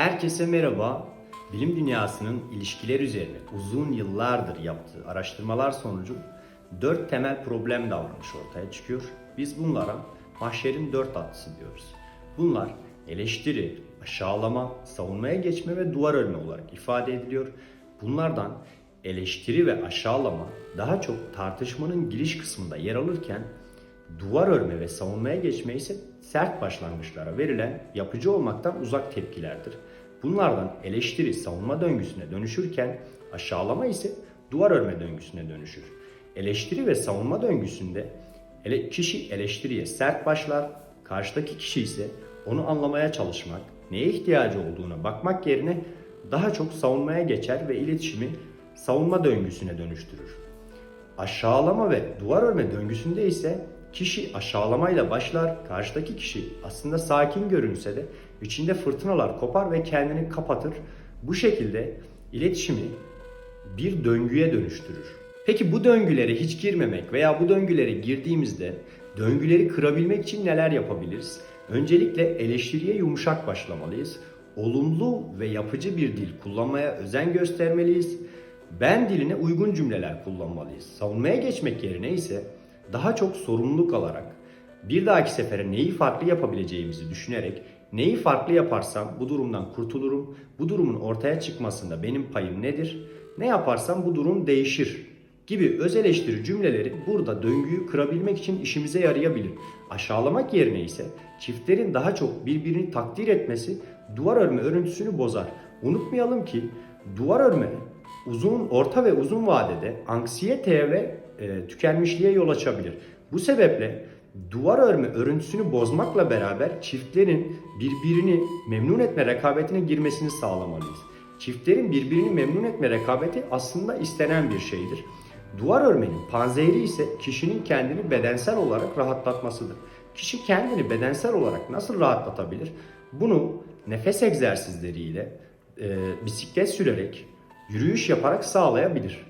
Herkese merhaba. Bilim dünyasının ilişkiler üzerine uzun yıllardır yaptığı araştırmalar sonucu dört temel problem davranış ortaya çıkıyor. Biz bunlara mahşerin dört atlısı diyoruz. Bunlar eleştiri, aşağılama, savunmaya geçme ve duvar örme olarak ifade ediliyor. Bunlardan eleştiri ve aşağılama daha çok tartışmanın giriş kısmında yer alırken duvar örme ve savunmaya geçme ise sert başlangıçlara verilen yapıcı olmaktan uzak tepkilerdir. Bunlardan eleştiri savunma döngüsüne dönüşürken aşağılama ise duvar örme döngüsüne dönüşür. Eleştiri ve savunma döngüsünde ele- kişi eleştiriye sert başlar, karşıdaki kişi ise onu anlamaya çalışmak, neye ihtiyacı olduğuna bakmak yerine daha çok savunmaya geçer ve iletişimi savunma döngüsüne dönüştürür. Aşağılama ve duvar örme döngüsünde ise kişi aşağılamayla başlar. Karşıdaki kişi aslında sakin görünse de içinde fırtınalar kopar ve kendini kapatır. Bu şekilde iletişimi bir döngüye dönüştürür. Peki bu döngülere hiç girmemek veya bu döngülere girdiğimizde döngüleri kırabilmek için neler yapabiliriz? Öncelikle eleştiriye yumuşak başlamalıyız. Olumlu ve yapıcı bir dil kullanmaya özen göstermeliyiz. Ben diline uygun cümleler kullanmalıyız. Savunmaya geçmek yerine ise daha çok sorumluluk alarak bir dahaki sefere neyi farklı yapabileceğimizi düşünerek neyi farklı yaparsam bu durumdan kurtulurum. Bu durumun ortaya çıkmasında benim payım nedir? Ne yaparsam bu durum değişir gibi öz eleştiri cümleleri burada döngüyü kırabilmek için işimize yarayabilir. Aşağılamak yerine ise çiftlerin daha çok birbirini takdir etmesi duvar örme örüntüsünü bozar. Unutmayalım ki duvar örme uzun, orta ve uzun vadede anksiyeteye ve e, tükenmişliğe yol açabilir. Bu sebeple duvar örme örüntüsünü bozmakla beraber çiftlerin birbirini memnun etme rekabetine girmesini sağlamalıyız. Çiftlerin birbirini memnun etme rekabeti aslında istenen bir şeydir. Duvar örmenin panzehri ise kişinin kendini bedensel olarak rahatlatmasıdır. Kişi kendini bedensel olarak nasıl rahatlatabilir? Bunu nefes egzersizleriyle, e, bisiklet sürerek, yürüyüş yaparak sağlayabilir.